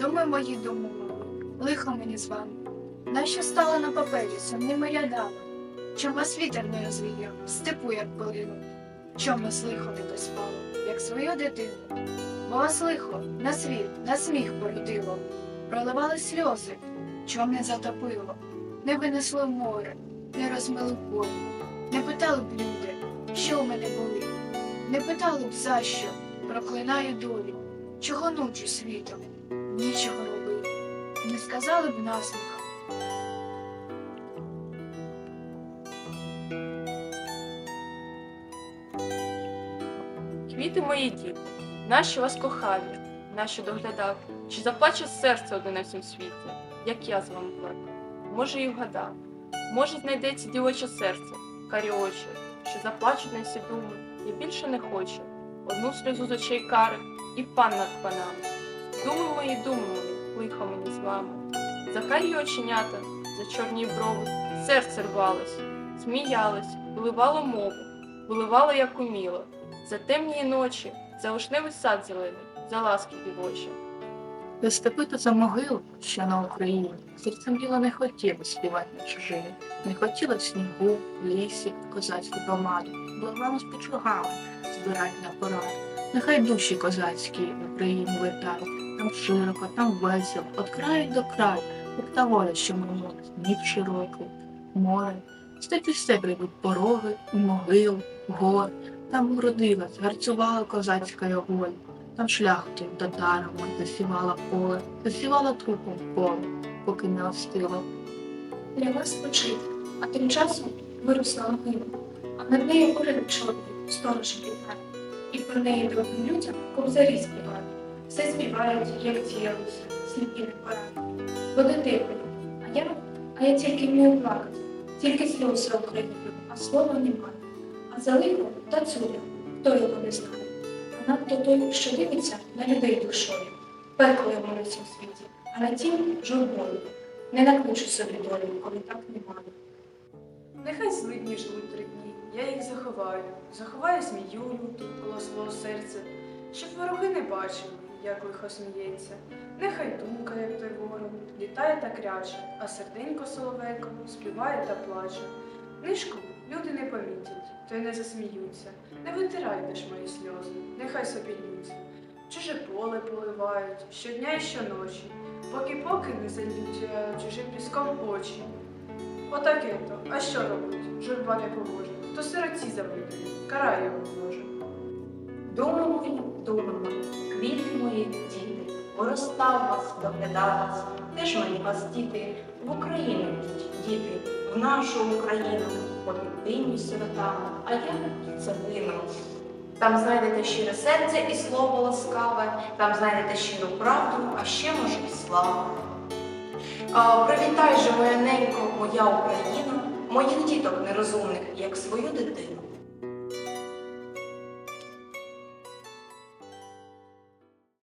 Думи мої думали, лихо мені з вами. Нащо стали на папері сумними рядами? Чом вас вітер не розвіяв, степу як полину? Чом нас лихо не доспало, як свою дитину? Бо вас лихо на світ, на сміх породило, проливали сльози, чом не затопило, не винесло в море, не розмили поле, не питали б люди, що в мене болить, не питали б за що, проклинаю долі, чого ночу світом, нічого робити, не сказали б насміх. Квіти мої діти, наші вас кохали, наші доглядав, чи заплаче серце одне на всім світі, як я з вами плакав. Може, і вгадав, може, знайдеться дівоче серце, карі очі, що заплачуть на всі думи, і більше не хоче. Одну сльозу з очей кари і пан над панами. Думи мої, думи мої, лихо мені з вами. За карі оченята, за чорні брови, серце рвалось, сміялось, виливало мову, виливало, як уміло. За темні ночі, за вишневий сад зелений, за ласки дівочі. За степи та за могил, що на Україні, серцем діла не хотіло співати на чужині, не хотіло снігу, лісі, козацьку громаду, благами з почугами збирать на пораду. Нехай душі козацькі в Україну вертають, там широко, там весело, от краю до краю, як та воля, що минула, днів широкий, море. Степі все прийдуть пороги, могил, гор, там вродилась, гарцювала козацька воля. Там шляхтою татарами засівала поле, засівала трупом поле, поки не остило. для вас спочити, а тим часом виросла могила, а над нею орел чорний, сторож літає. І про неї другим людям кобзарі співають. Все співають, як діялося, сліпі не порають. Вони дивні, а я, а я тільки вмію плакати, тільки сльози окрикую, а слова немає. А за та цуля, хто його не знає. А надто той, що дивиться на людей душою. Пекло йому на цім світі, а на тім журбою. Не накличу собі долю, коли так немає. Нехай злидні живуть три дні, я їх заховаю, заховаю змію люту коло свого серця, щоб вороги не бачили, як лихо сміється. Нехай думка, як той ворог, літає та кряче, а серденько соловейко співає та плаче. Нишку люди не помітять, то й не засміються. Не витирайте ж мої сльози, нехай собі ллються. Чуже поле поливають щодня і щоночі, поки-поки не зайдуть е, чужим піском очі. Отаке то. А що робить? Журба не поможе. То сироті завидує, карає його може. Думи мої, думи діти, поростав вас, доглядав вас, де ж мені вас, діти, в Україну діти, в нашу Україну, по єдині сиротами, а я загину. Там знайдете щире серце і слово ласкаве, там знайдете щиру правду, а ще може і славу. Привітай же, моя ненько, моя Україна, моїх діток нерозумних, як свою дитину.